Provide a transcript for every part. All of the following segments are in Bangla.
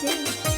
谢。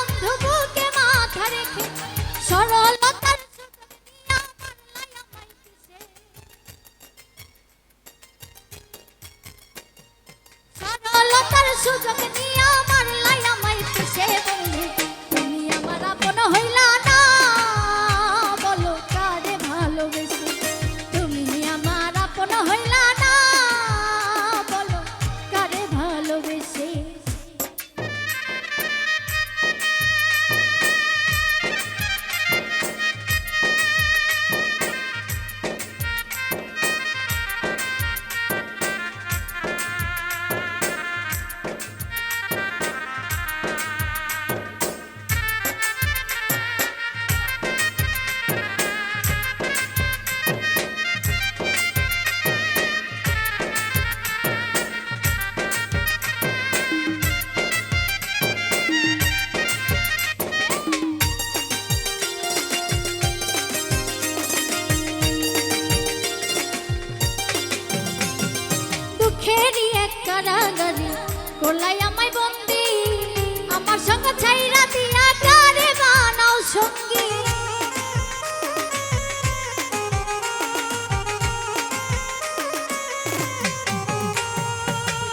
সরলতার সুযোগ নিয়ে আমার লাই কোলাই আমায় বন্দি। আমার সঙ্গে ছাইরা দিয়া কারে বানাও সঙ্গী।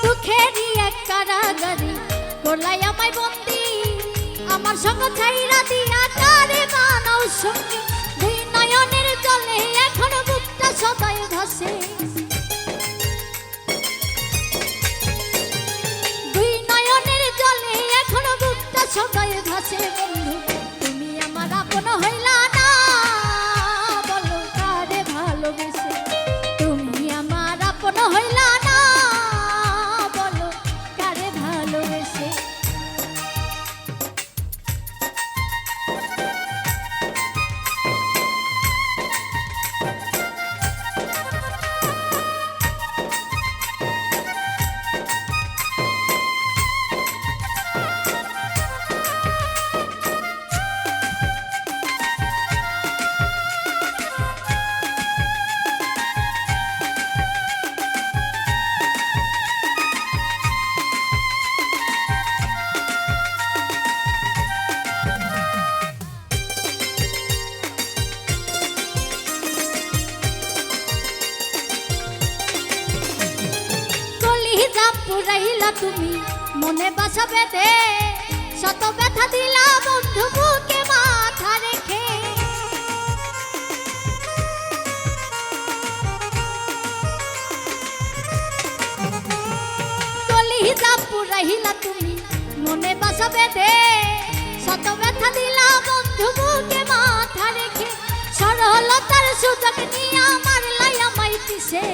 দুঃখেরই এক কারাগারে কোলাই আমায় বন্দি। আমার সঙ্গে ছাইরা দিয়া কারে বানাও সঙ্গী। দুই নয়নের জলে এখন বুকটা সদাই ভাসে। পুরাইলা তুমি, মনে বাসা বেঁধে। শত ব্যথা দিলা বন্ধু বুকে মাথা রেখে। কলিজা পুরাইলা তুমি, মনে বাসা বেঁধে। শত ব্যথা দিলা বন্ধু বুকে মাথা রেখে। সরলতার সুযোগ নিয়ে আমার লাই আমায় পিছে